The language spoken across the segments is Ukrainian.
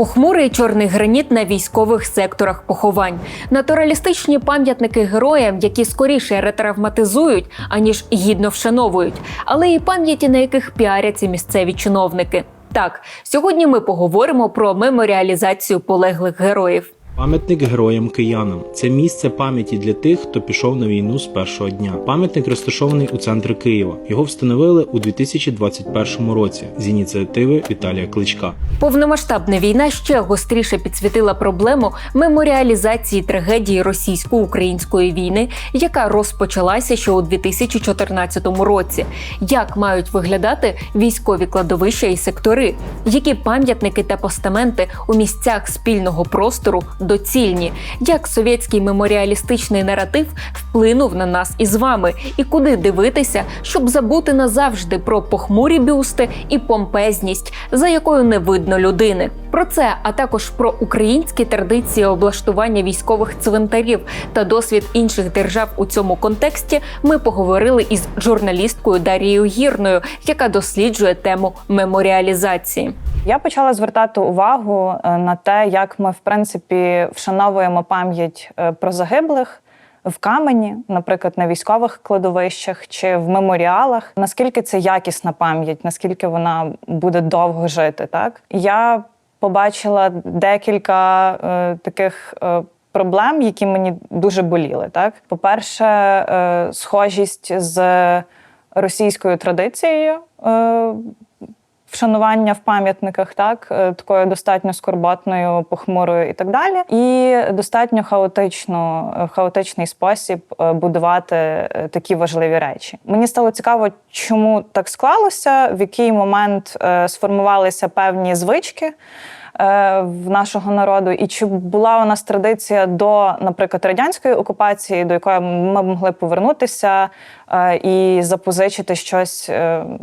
Похмурий чорний граніт на військових секторах поховань, натуралістичні пам'ятники героям, які скоріше ретравматизують, аніж гідно вшановують, але і пам'яті, на яких піаряться місцеві чиновники. Так, сьогодні ми поговоримо про меморіалізацію полеглих героїв. Пам'ятник героям киянам це місце пам'яті для тих, хто пішов на війну з першого дня. Пам'ятник розташований у центрі Києва. Його встановили у 2021 році з ініціативи Віталія Кличка. Повномасштабна війна ще гостріше підсвітила проблему меморіалізації трагедії російсько-української війни, яка розпочалася ще у 2014 році. Як мають виглядати військові кладовища і сектори? Які пам'ятники та постаменти у місцях спільного простору доцільні? Як совєтський меморіалістичний наратив вплинув на нас із вами? І куди дивитися, щоб забути назавжди про похмурі бюсти і помпезність, за якою не видно людини? Про це, а також про українські традиції облаштування військових цвинтарів та досвід інших держав у цьому контексті, ми поговорили із журналісткою Дарією Гірною, яка досліджує тему меморіалізації. Я почала звертати увагу е, на те, як ми в принципі вшановуємо пам'ять е, про загиблих. В камені, наприклад, на військових кладовищах чи в меморіалах, наскільки це якісна пам'ять, наскільки вона буде довго жити, так я побачила декілька е, таких е, проблем, які мені дуже боліли. Так, по-перше, е, схожість з російською традицією. Вшанування в пам'ятниках, так е, такою достатньо скорботною, похмурою і так далі, і достатньо хаотично, е, хаотичний спосіб е, будувати такі важливі речі. Мені стало цікаво, чому так склалося, в який момент сформувалися певні звички в нашого народу, і чи була у нас традиція до, наприклад, радянської окупації, до якої ми могли повернутися і запозичити щось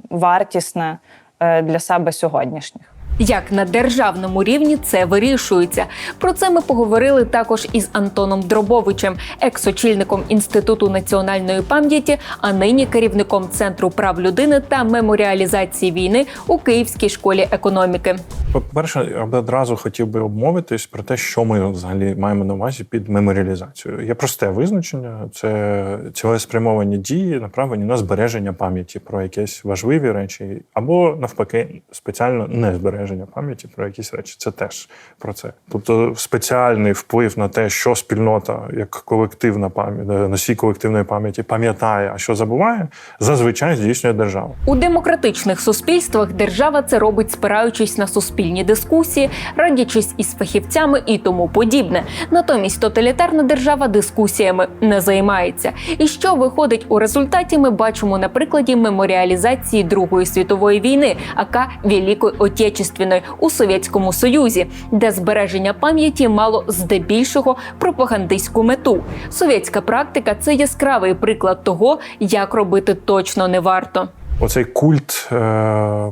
вартісне для себе сьогоднішніх. Як на державному рівні це вирішується? Про це ми поговорили також із Антоном Дробовичем, екс-очільником Інституту національної пам'яті, а нині керівником Центру прав людини та меморіалізації війни у Київській школі економіки. По-перше, я би одразу хотів би обмовитись про те, що ми взагалі маємо на увазі під меморіалізацією. Є просте визначення: це цілеспрямовані дії, направлені на збереження пам'яті про якісь важливі речі, або навпаки, спеціально не збереження пам'яті про якісь речі. Це теж про це. Тобто спеціальний вплив на те, що спільнота як колективна пам'ять, е, носій колективної пам'яті пам'ятає, а що забуває, зазвичай здійснює держава. У демократичних суспільствах держава це робить, спираючись на суспільні дискусії, радячись із фахівцями і тому подібне. Натомість тоталітарна держава дискусіями не займається. І що виходить у результаті, ми бачимо на прикладі меморіалізації Другої світової війни, ака Великої Отечественної у Совєтському Союзі, де збереження пам'яті мало здебільшого пропагандистську мету. Совєтська практика це яскравий приклад того, як робити точно не варто. Оцей культ, е,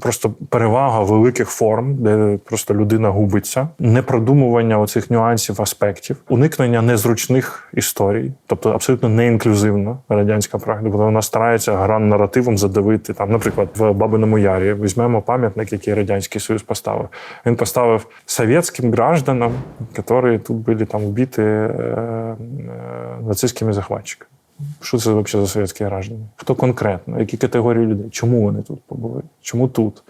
просто перевага великих форм, де просто людина губиться, непродумування оцих нюансів, аспектів, уникнення незручних історій, тобто абсолютно не інклюзивна радянська практика. Вона старається гран наративом задавити там, наприклад, в Бабиному Ярі візьмемо пам'ятник, який радянський союз поставив. Він поставив совєтським гражданам, які тут були там вбиті е, е, нацистськими захватчиками. Що це взагалі за совєтські граждани? Хто конкретно? Які категорії людей? Чому вони тут побули? Чому тут?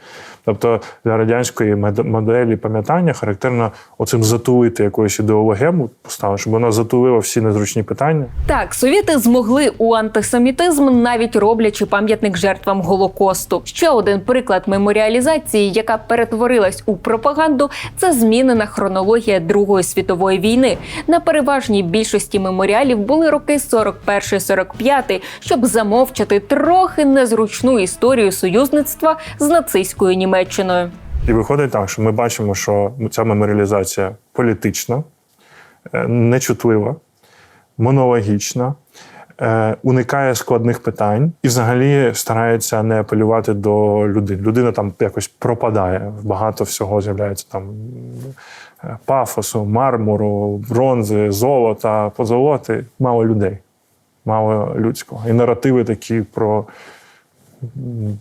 Тобто для радянської моделі пам'ятання характерно оцим затулити якоюсь ідеологему поставити, щоб вона затулила всі незручні питання. Так, совєти змогли у антисемітизм, навіть роблячи пам'ятник жертвам голокосту. Ще один приклад меморіалізації, яка перетворилась у пропаганду, це змінена хронологія Другої світової війни. На переважній більшості меморіалів були роки 41-45, щоб замовчати трохи незручну історію союзництва з нацистською Німеччиною. І виходить так, що ми бачимо, що ця меморіалізація політична, е, нечутлива, монологічна. е, Уникає складних питань і взагалі старається не апелювати до людини. Людина там якось пропадає. Багато всього з'являється там е, пафосу, мармуру, бронзи, золота, позолоти. Мало людей, мало людського. І наративи такі про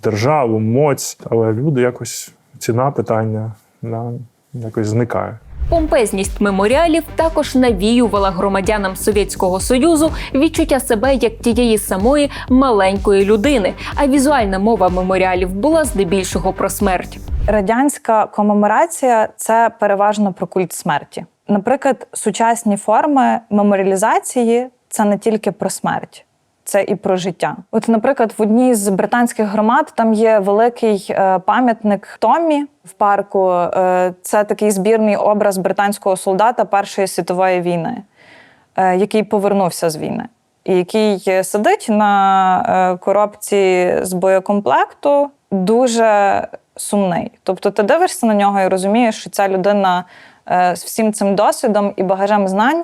державу, моць, але люди якось ціна питання. Да. якось зникає. Помпезність меморіалів також навіювала громадянам Совєтського Союзу відчуття себе як тієї самої маленької людини. А візуальна мова меморіалів була здебільшого про смерть. Радянська комеморація це переважно про культ смерті. Наприклад, сучасні форми меморіалізації це не тільки про смерть. Це і про життя. От, наприклад, в одній з британських громад там є великий е, пам'ятник Томмі в парку. Е, це такий збірний образ британського солдата Першої світової війни, е, який повернувся з війни, і який сидить на коробці з боєкомплекту, дуже сумний. Тобто, ти дивишся на нього і розумієш, що ця людина з всім цим досвідом і багажем знань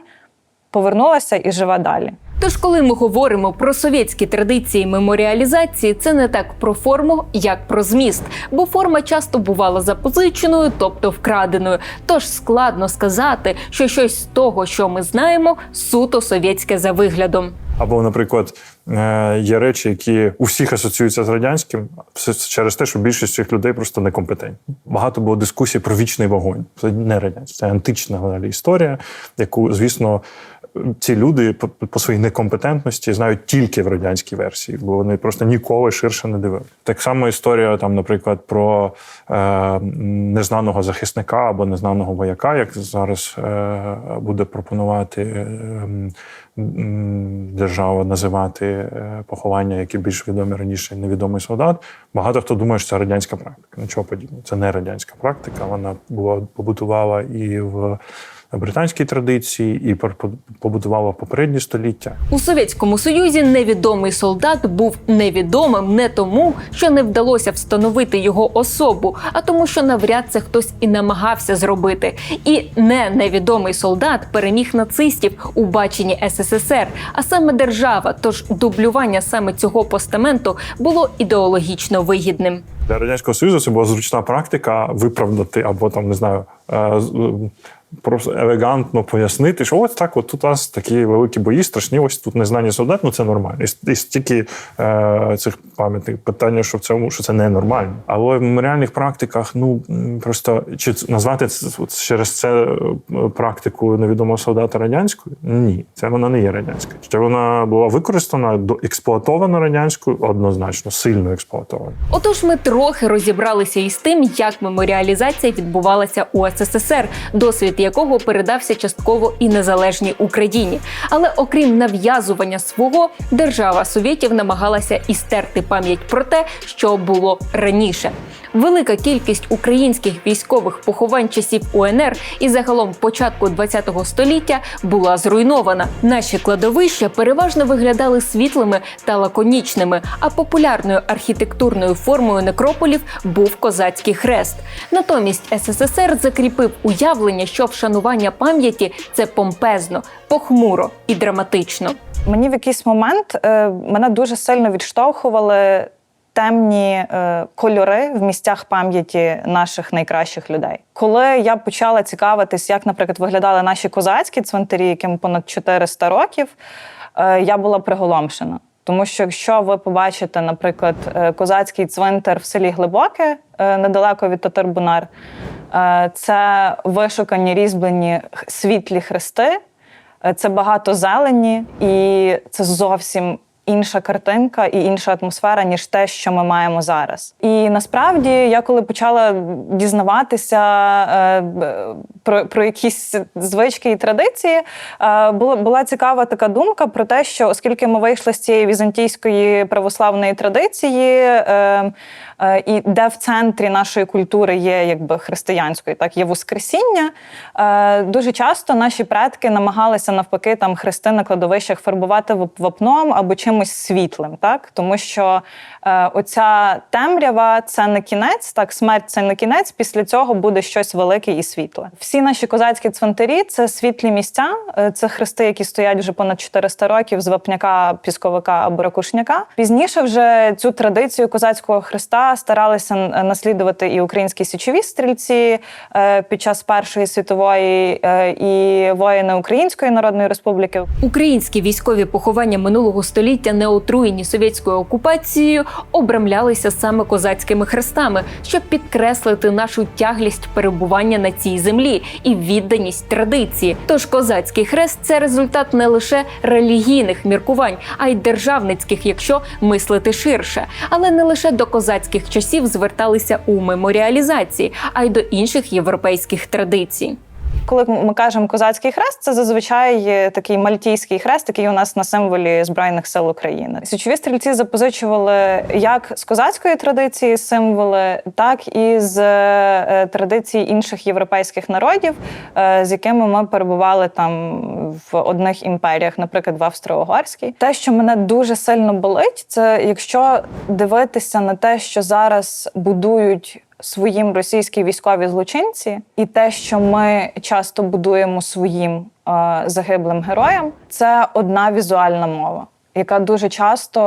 повернулася і живе далі. Тож, коли ми говоримо про совєтські традиції меморіалізації, це не так про форму, як про зміст, бо форма часто бувала запозиченою, тобто вкраденою. Тож складно сказати, що щось з того, що ми знаємо, суто совєтське за виглядом. Або, наприклад, е, є речі, які у всіх асоціюються з радянським, все через те, що більшість цих людей просто некомпетентні. Багато було дискусій про вічний вогонь. Це не радянське, це антична історія, яку, звісно, ці люди по, по своїй некомпетентності знають тільки в радянській версії, бо вони просто ніколи ширше не дивилися. Так само історія, там, наприклад, про е, незнаного захисника або незнаного вояка, як зараз е, буде пропонувати. Е, держава називати е, поховання, які більш відомі раніше невідомий солдат. Багато хто думає, що це радянська практика. Нічого подібного. Це не радянська практика. Вона була побутувала і в британській традиції, і в попередні століття. У Совєтському Союзі невідомий солдат був невідомим не тому, що не вдалося встановити його особу, а тому, що навряд це хтось і намагався зробити. І не невідомий солдат переміг нацистів у баченні СССР, а саме держава. Тож дублювання саме цього постаменту було ідеологічно вигідним. Для радянського союзу це була зручна практика виправдати або там не знаю. Просто елегантно пояснити, що ось так, от тут у нас такі великі бої, страшні, ось тут незнані солдат, ну це нормально. І, стільки е, цих пам'ятних питання, що в цьому, що це не нормально. Але в меморіальних практиках, ну просто чи назвати це через це е, практику невідомого солдата радянською? Ні, це вона не є радянською. Чи вона була використана, до- експлуатована радянською? Однозначно, сильно експлуатована. Отож, ми трохи розібралися із тим, як меморіалізація відбувалася у СССР, досвід якого передався частково і незалежній Україні. Але окрім нав'язування свого, держава совєтів намагалася і стерти пам'ять про те, що було раніше. Велика кількість українських військових поховань часів УНР і загалом початку ХХ століття була зруйнована. Наші кладовища переважно виглядали світлими та лаконічними, а популярною архітектурною формою некрополів був козацький хрест. Натомість СССР закріпив уявлення, що вшанування пам'яті це помпезно, похмуро і драматично. Мені в якийсь момент е, мене дуже сильно відштовхували темні е, кольори в місцях пам'яті наших найкращих людей. Коли я почала цікавитись, як, наприклад, виглядали наші козацькі цвинтарі, яким понад 400 років, е, я була приголомшена. Тому що якщо ви побачите, наприклад, е, козацький цвинтар в селі Глибоке, е, недалеко від Татарбунар, е, це вишукані різьблені світлі хрести, Це багато зелені, і це зовсім інша картинка і інша атмосфера, ніж те, що ми маємо зараз. І насправді, я коли почала дізнаватися е, про, про якісь звички і традиції, е, була, була цікава така думка про те, що оскільки ми вийшли з цієї візантійської православної традиції, е, і де в центрі нашої культури є якби християнської, так є Воскресіння. Е, дуже часто наші предки намагалися навпаки там хрести на кладовищах фарбувати вап- вапном або чимось світлим, так тому що е, оця темрява це не кінець, так смерть це не кінець. Після цього буде щось велике і світле. Всі наші козацькі цвинтарі це світлі місця, е, це хрести, які стоять вже понад 400 років з вапняка, пісковика або ракушняка. Пізніше вже цю традицію козацького хреста старалися наслідувати і українські січові стрільці е, під час Першої світової е, і воїни Української Народної Республіки. Українські військові поховання минулого століття не отруєні совєтською окупацією, обрамлялися саме козацькими хрестами, щоб підкреслити нашу тяглість перебування на цій землі і відданість традиції. Тож козацький хрест це результат не лише релігійних міркувань, а й державницьких, якщо мислити ширше. Але не лише до козацьких часів зверталися у меморіалізації, а й до інших європейських традицій. Коли ми кажемо козацький хрест, це зазвичай такий мальтійський хрест, який у нас на символі Збройних сил України. Січові стрільці запозичували як з козацької традиції символи, так і з е, традицій інших європейських народів, е, з якими ми перебували там в одних імперіях, наприклад, в Австро-Угорській. Те, що мене дуже сильно болить, це якщо дивитися на те, що зараз будують своїм російські військові злочинці, і те, що ми часто будуємо своїм е, загиблим героям, це одна візуальна мова. Яка дуже часто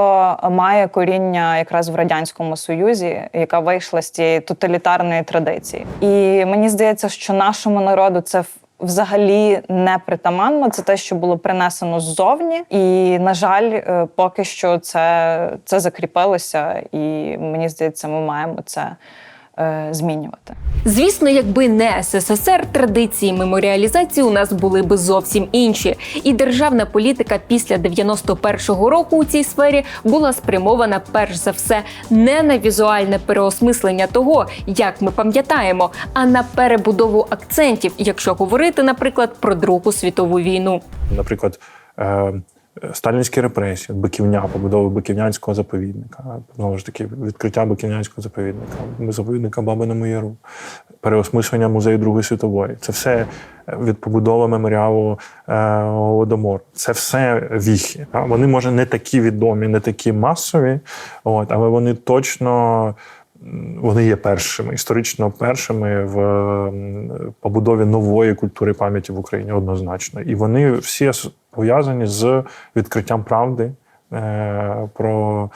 має коріння якраз в радянському союзі, яка вийшла з цієї тоталітарної традиції, і мені здається, що нашому народу це взагалі не притаманно. Це те, що було принесено ззовні, і на жаль, е, поки що це, це закріпилося, і мені здається, ми маємо це змінювати. Звісно, якби не СССР, традиції меморіалізації у нас були би зовсім інші. І державна політика після 91-го року у цій сфері була спрямована перш за все не на візуальне переосмислення того, як ми пам'ятаємо, а на перебудову акцентів, якщо говорити, наприклад, про Другу світову війну. Наприклад, е, сталінські репресії, биківня, побудова биківнянського заповідника, знову ж таки, відкриття биківнянського заповідника, заповідника Бабиному Яру, переосмислення музею Другої світової. Це все від побудови меморіалу е, Голодомор. Це все віхи. Вони, може, не такі відомі, не такі масові, от, але вони точно. Вони є першими, історично першими в побудові нової культури пам'яті в Україні однозначно. І вони всі пов'язані з відкриттям правди е, про,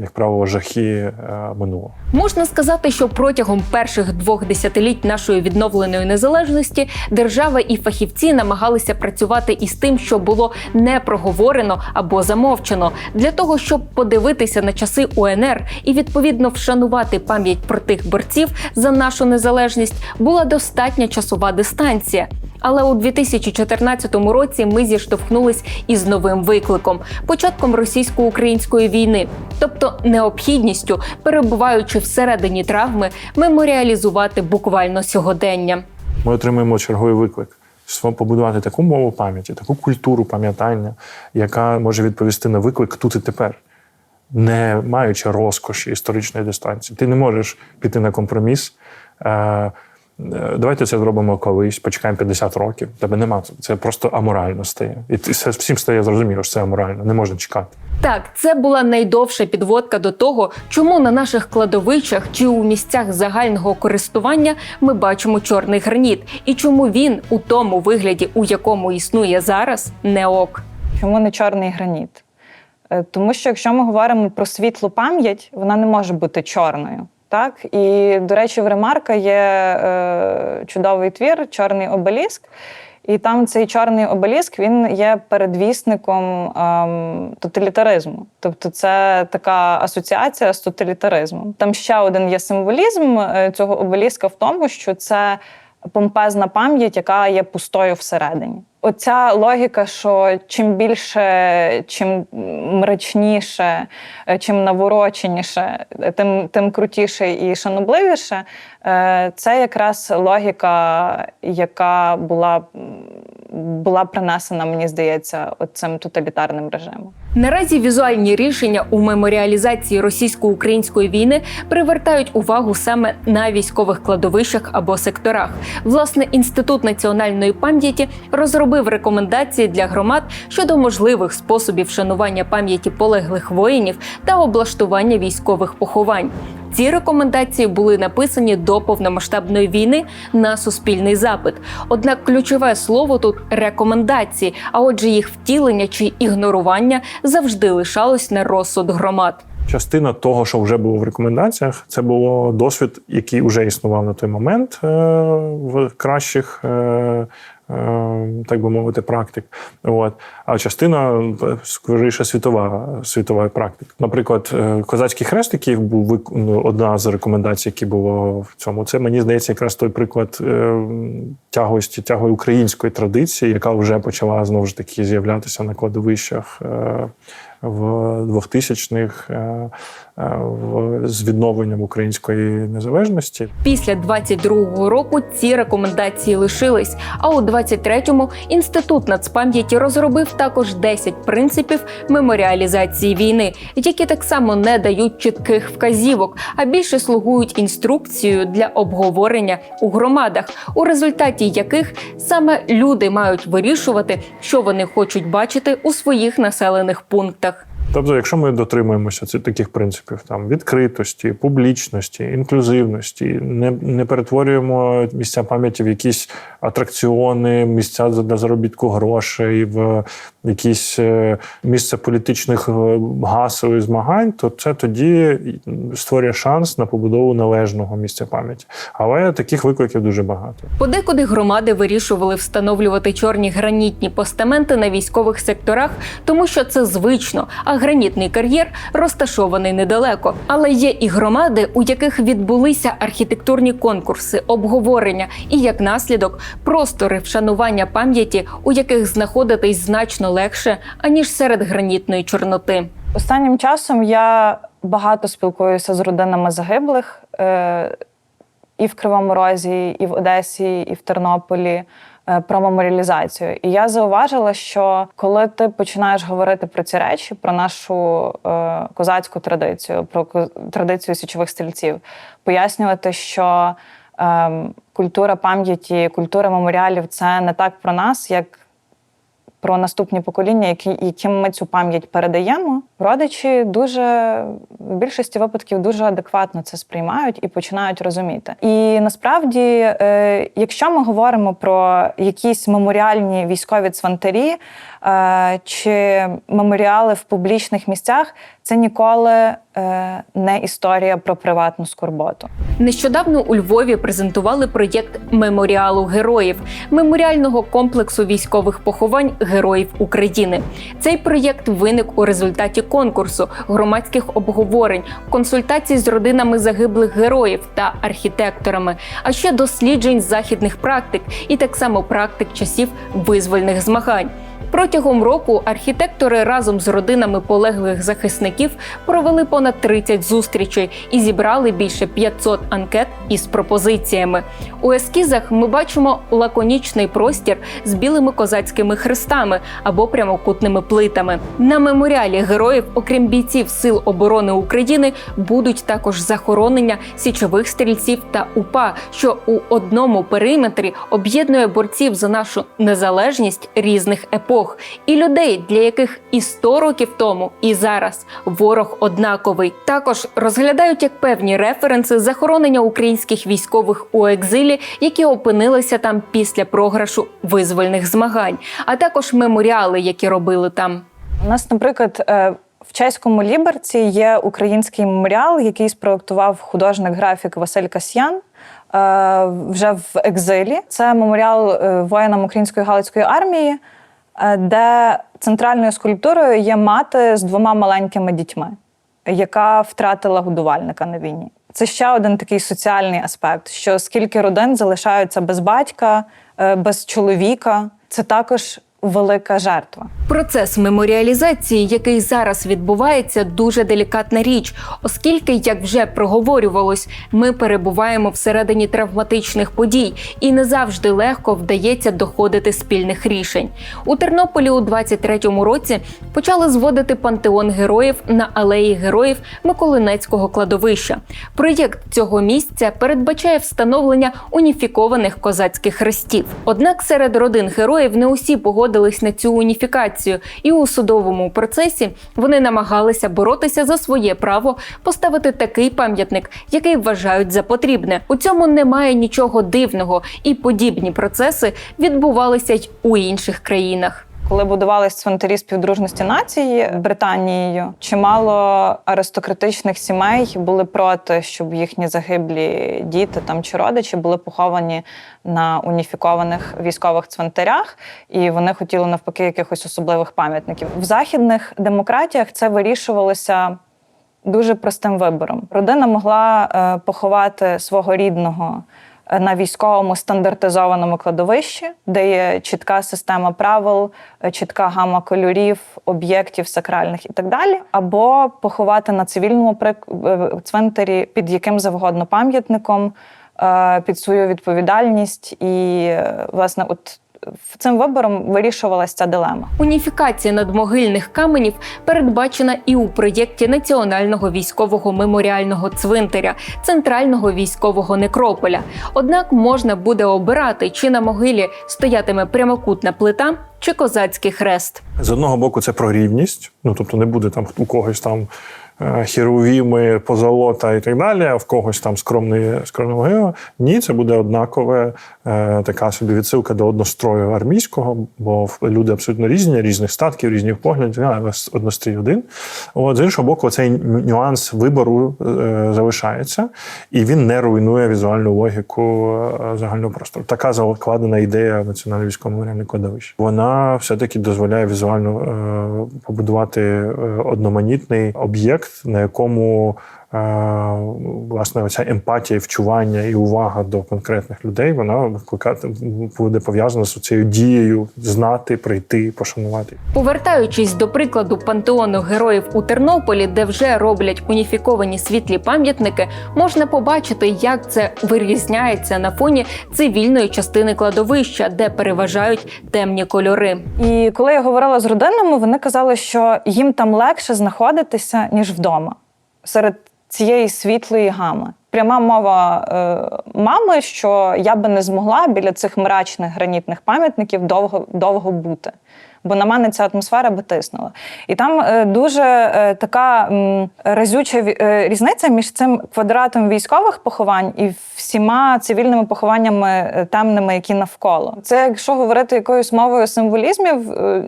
як правило, жахи е, минулого. Можна сказати, що протягом перших двох десятиліть нашої відновленої незалежності держава і фахівці намагалися працювати із тим, що було не проговорено або замовчено, для того, щоб подивитися на часи УНР і відповідно вшанувати пам'ять про тих борців за нашу незалежність, була достатня часова дистанція. Але у 2014 році ми зіштовхнулись із новим викликом початком російсько-української війни, тобто необхідністю, перебуваючи всередині травми, меморіалізувати буквально сьогодення. Ми отримуємо черговий виклик. Побудувати таку мову пам'яті, таку культуру пам'ятання, яка може відповісти на виклик тут і тепер, не маючи розкоші історичної дистанції. Ти не можеш піти на компроміс. Е, Давайте це зробимо колись, почекаємо 50 років. Тебе нема. Це просто аморально стає. І це всім стає зрозуміло, що це аморально, не можна чекати. Так, це була найдовша підводка до того, чому на наших кладовищах чи у місцях загального користування ми бачимо чорний граніт, і чому він у тому вигляді, у якому існує зараз, не ок. Чому не чорний граніт? Е, Тому що якщо ми говоримо про світлу пам'ять, вона не може бути чорною. Так? І, до речі, в Ремарка є е, чудовий твір Чорний обеліск. І там цей чорний обеліск він є передвісником ем, тоталітаризму. Тобто це така асоціація з тоталітаризмом. Там ще один є символізм е, цього обеліска в тому, що це помпезна пам'ять, яка є пустою всередині. Оця логіка, що чим більше, чим мрачніше, е, чим навороченіше, тим, тим крутіше і шанобливіше, е, це якраз логіка, яка була, була принесена, мені здається, цим тоталітарним режимом. Наразі візуальні рішення у меморіалізації російсько-української війни привертають увагу саме на військових кладовищах або секторах. Власне, інститут національної пам'яті розробив рекомендації для громад щодо можливих способів шанування пам'яті полеглих воїнів та облаштування військових поховань. Ці рекомендації були написані до повномасштабної війни на суспільний запит. Однак ключове слово тут рекомендації, а отже, їх втілення чи ігнорування завжди лишалось на розсуд громад. Частина того, що вже було в рекомендаціях, це було досвід, який вже існував на той момент е, в кращих е, так би мовити, практик. От. А частина е, скоріше світова, світова практика. Наприклад, е, козацький хрест, який був ну, одна з рекомендацій, які було в цьому. Це мені здається, якраз той приклад тягості тягої української традиції, яка вже почала знову ж таки з'являтися на кладовищах. В 2000-х е, е, з відновленням української незалежності. Після 22-го року ці рекомендації лишились. А у 23-му інститут нацпам'яті розробив також 10 принципів меморіалізації війни, які так само не дають чітких вказівок, а більше слугують інструкцією для обговорення у громадах, у результаті яких саме люди мають вирішувати, що вони хочуть бачити у своїх населених пунктах маркетах. Тобто, якщо ми дотримуємося цих таких принципів там відкритості, публічності, інклюзивності, не, не перетворюємо місця пам'яті в якісь атракціони, місця для заробітку грошей, в якісь е, місце політичних е, гасел і змагань, то це тоді створює шанс на побудову належного місця пам'яті. Але таких викликів дуже багато. Подекуди громади вирішували встановлювати чорні гранітні постаменти на військових секторах, тому що це звично, а гранітний кар'єр розташований недалеко. Але є і громади, у яких відбулися архітектурні конкурси, обговорення і як наслідок простори вшанування пам'яті, у яких знаходитись значно легше аніж серед гранітної чорноти. Останнім часом я багато спілкуюся з родинами загиблих е, і в Кривому Розі, і в Одесі, і в Тернополі про меморіалізацію. І я зауважила, що коли ти починаєш говорити про ці речі, про нашу е, козацьку традицію, про традицію січових стрільців, пояснювати, що е, культура пам'яті, культура меморіалів це не так про нас, як про наступні покоління, які, яким ми цю пам'ять передаємо, родичі дуже в більшості випадків дуже адекватно це сприймають і починають розуміти. І насправді, е, якщо ми говоримо про якісь меморіальні військові цвинтарі е, чи меморіали в публічних місцях, це ніколи е, не історія про приватну скорботу. Нещодавно у Львові презентували проєкт меморіалу героїв меморіального комплексу військових поховань героїв України. Цей проєкт виник у результаті конкурсу, громадських обговорень, консультацій з родинами загиблих героїв та архітекторами, а ще досліджень західних практик і так само практик часів визвольних змагань. Протягом року архітектори разом з родинами полеглих захисників провели понад 30 зустрічей і зібрали більше 500 анкет із пропозиціями. У ескізах ми бачимо лаконічний простір з білими козацькими хрестами або прямокутними плитами. На меморіалі героїв, окрім бійців Сил оборони України, будуть також захоронення січових стрільців та УПА, що у одному периметрі об'єднує борців за нашу незалежність різних епох і людей, для яких і 100 років тому, і зараз ворог однаковий. Також розглядають як певні референси захоронення українських військових у екзилі, які опинилися там після програшу визвольних змагань, а також меморіали, які робили там. У нас, наприклад, е, в чеському Ліберці є український меморіал, який спроектував художник-графік Василь Касьян. е, Вже в екзилі. Це меморіал е, воїнам української галицької армії, де центральною скульптурою є мати з двома маленькими дітьми, яка втратила годувальника на війні. Це ще один такий соціальний аспект: що скільки родин залишаються без батька, е, без чоловіка, це також велика жертва. Процес меморіалізації, який зараз відбувається, дуже делікатна річ, оскільки, як вже проговорювалось, ми перебуваємо всередині травматичних подій і не завжди легко вдається доходити спільних рішень. У Тернополі у 23-му році почали зводити пантеон героїв на алеї героїв Миколинецького кладовища. Проєкт цього місця передбачає встановлення уніфікованих козацьких хрестів. Однак серед родин героїв не усі погодились на цю уніфікацію, і у судовому процесі вони намагалися боротися за своє право поставити такий пам'ятник, який вважають за потрібне. У цьому немає нічого дивного, і подібні процеси відбувалися й у інших країнах. Коли будувались цвинтарі співдружності нації Британією, чимало аристократичних сімей були проти, щоб їхні загиблі діти там чи родичі були поховані на уніфікованих військових цвинтарях, і вони хотіли навпаки якихось особливих пам'ятників. В західних демократіях це вирішувалося дуже простим вибором. Родина могла е, поховати свого рідного на військовому стандартизованому кладовищі, де є чітка система правил, е, чітка гама кольорів, об'єктів сакральних і так далі, або поховати на цивільному е, цвинтарі під яким завгодно пам'ятником, е, під свою відповідальність. І, власне, от цим вибором вирішувалася ця дилема. Уніфікація надмогильних каменів передбачена і у проєкті Національного військового меморіального цвинтаря, центрального військового некрополя. Однак можна буде обирати, чи на могилі стоятиме прямокутна плита чи козацький хрест. З одного боку, це про рівність, ну тобто не буде там у когось там е, херувіми, позолота і так далі, а в когось там скромний скромна могила. Ні, це буде однакове е, така собі відсилка до однострою армійського, бо люди абсолютно різні, різних статків, різних поглядів, але однострій один. От з іншого боку, цей нюанс вибору е, залишається, і він не руйнує візуальну логіку загального простору. Така закладена ідея національного військового меморіального кладовища. Вона все-таки дозволяє візуально побудувати одноманітний об'єкт, на якому власне оця емпатія, вчування і увага до конкретних людей, вона викликати буде пов'язана з цією дією знати, прийти, пошанувати. Повертаючись до прикладу пантеону героїв у Тернополі, де вже роблять уніфіковані світлі пам'ятники, можна побачити, як це вирізняється на фоні цивільної частини кладовища, де переважають темні кольори. І коли я говорила з родинами, вони казали, що їм там легше знаходитися, ніж вдома, серед цієї світлої гами. Пряма мова е, мами, що я би не змогла біля цих мрачних гранітних пам'ятників довго, довго бути. Бо на мене ця атмосфера би тиснула. І там е, дуже е, така м, разюча е, різниця між цим квадратом військових поховань і всіма цивільними похованнями е, темними, які навколо. Це якщо говорити якоюсь мовою символізмів, е,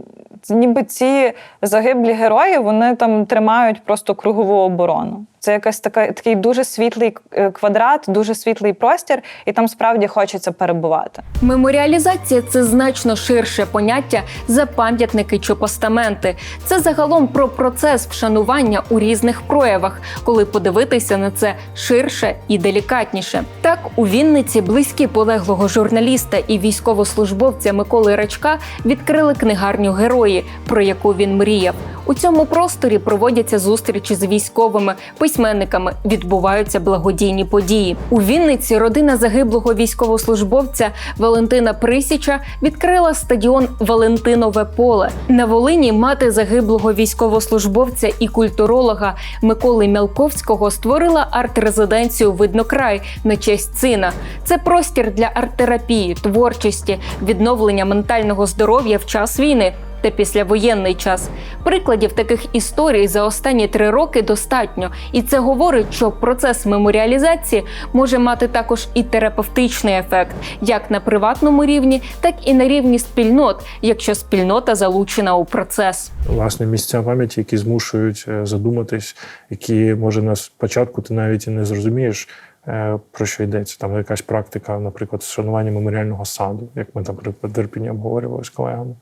ніби ці загиблі герої вони там тримають просто кругову оборону. Це якась така такий дуже світлий е, квадрат, дуже світлий простір, і там справді хочеться перебувати. Меморіалізація це значно ширше поняття за пам'ятники чи постаменти. Це загалом про процес вшанування у різних проявах, коли подивитися на це ширше і делікатніше. Так, у Вінниці близькі полеглого журналіста і військовослужбовця Миколи Рачка відкрили книгарню Герої, про яку він мріяв. У цьому просторі проводяться зустрічі з військовими, письменниками, відбуваються благодійні події. У Вінниці родина загиблого військовослужбовця Валентина Присіча відкрила стадіон Валентинове поле. На Волині мати загиблого військовослужбовця і культуролога Миколи Мялковського створила арт-резиденцію Виднокрай на честь сина. Це простір для арт-терапії, творчості, відновлення ментального здоров'я в час війни та післявоєнний час. Прикладів таких історій за останні три роки достатньо, і це говорить, що процес меморіалізації може мати також і терапевтичний ефект, як на приватному рівні, так і на рівні спільнот, якщо спільнота залучена у процес. власне місця пам'яті, які змушують е, задуматись, які може на спочатку ти навіть і не зрозумієш. Е, Про що йдеться? Там якась практика, наприклад, вшанування меморіального саду, як ми там наприклад, в Ірпіні обговорювали з колегами,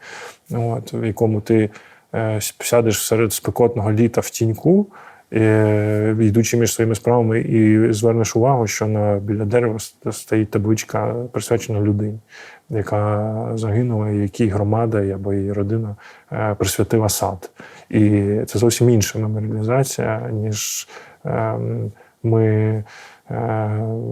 от, в якому ти е, сядеш серед спекотного літа в тіньку, е, йдучи між своїми справами, і звернеш увагу, що на біля дерева стоїть табличка присвячена людині, яка загинула, і якій громада або її родина присвятила сад. І це зовсім інша меморіалізація, ніж ем, ми. Е,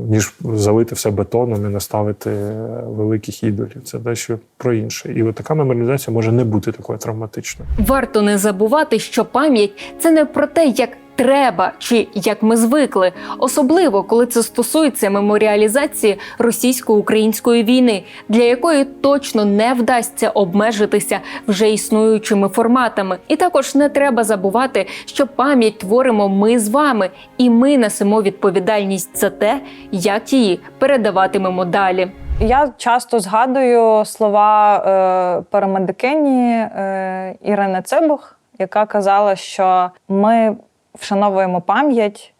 Ніж залити все бетоном і наставити е, великих ідолів. Це дещо про інше. І от така меморіалізація може не бути такою травматичною. Варто не забувати, що пам'ять це не про те, як треба чи як ми звикли, особливо коли це стосується меморіалізації російсько-української війни, для якої точно не вдасться обмежитися вже існуючими форматами. І також не треба забувати, що пам'ять творимо ми з вами, і ми несемо відповідальність за те, як її передаватимемо далі. Я часто згадую слова е, парамедикині е, Ірини Цибух, яка казала, що ми вшановуємо пам'ять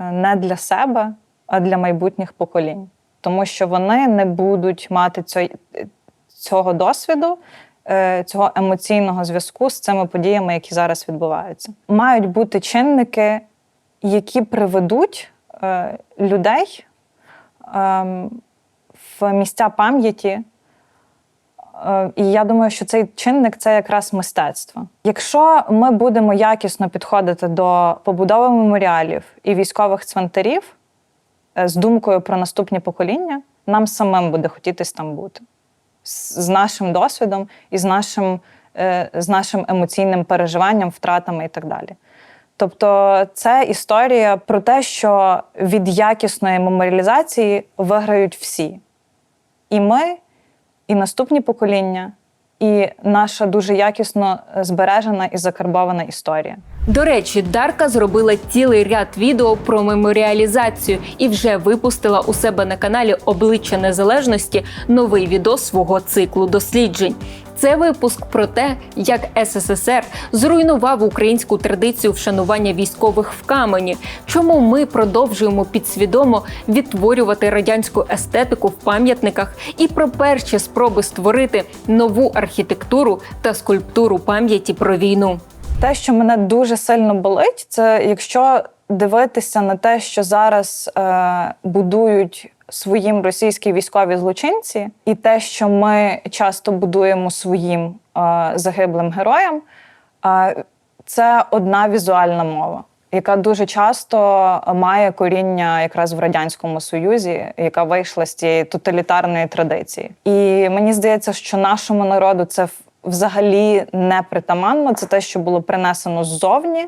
е, не для себе, а для майбутніх поколінь, тому що вони не будуть мати цього досвіду, е, цього емоційного зв'язку з цими подіями, які зараз відбуваються. Мають бути чинники, які приведуть е, людей. ем, в місця пам'яті. Е, І я думаю, що цей чинник це якраз мистецтво. Якщо ми будемо якісно підходити до побудови меморіалів і військових цвинтарів е, з думкою про наступні покоління, нам самим буде хотітись там бути з нашим досвідом і з нашим, е, з нашим емоційним переживанням, втратами і так далі. Тобто, це історія про те, що від якісної меморіалізації виграють всі. І ми, і наступні покоління, і наша дуже якісно збережена і закарбована історія. До речі, Дарка зробила цілий ряд відео про меморіалізацію і вже випустила у себе на каналі Обличчя Незалежності новий відео свого циклу досліджень. Це випуск про те, як СССР зруйнував українську традицію вшанування військових в камені, чому ми продовжуємо підсвідомо відтворювати радянську естетику в пам'ятниках і про перші спроби створити нову архітектуру та скульптуру пам'яті про війну. Те, що мене дуже сильно болить, це якщо дивитися на те, що зараз е, будують своїм російські військові злочинці, і те, що ми часто будуємо своїм е, загиблим героям, е, це одна візуальна мова. Яка дуже часто має коріння якраз в радянському союзі, яка вийшла з цієї тоталітарної традиції, і мені здається, що нашому народу це взагалі не притаманно. Це те, що було принесено ззовні.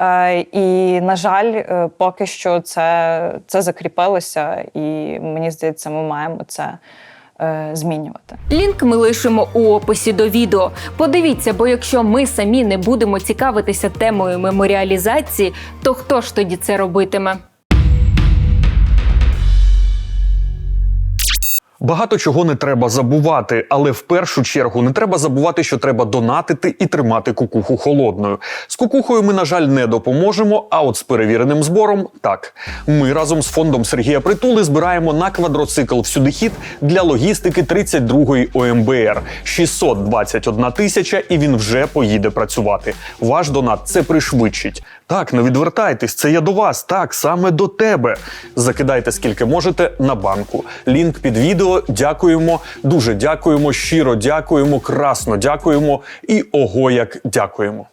Е, І, на жаль, е, поки що це, це закріпилося, і мені здається, ми маємо це е, змінювати. Лінк ми лишимо у описі до відео. Подивіться, бо якщо ми самі не будемо цікавитися темою меморіалізації, то хто ж тоді це робитиме? Багато чого не треба забувати, але в першу чергу не треба забувати, що треба донатити і тримати кукуху холодною. З кукухою ми, на жаль, не допоможемо. А от з перевіреним збором так. Ми разом з фондом Сергія Притули збираємо на квадроцикл всюдихід для логістики 32-ї ОМБР 621 тисяча, і він вже поїде працювати. Ваш донат це пришвидшить. Так, не відвертайтесь, це я до вас. Так, саме до тебе. Закидайте скільки можете на банку. Лінк під відео. Дякуємо, дуже дякуємо, щиро дякуємо, красно дякуємо і ого як дякуємо.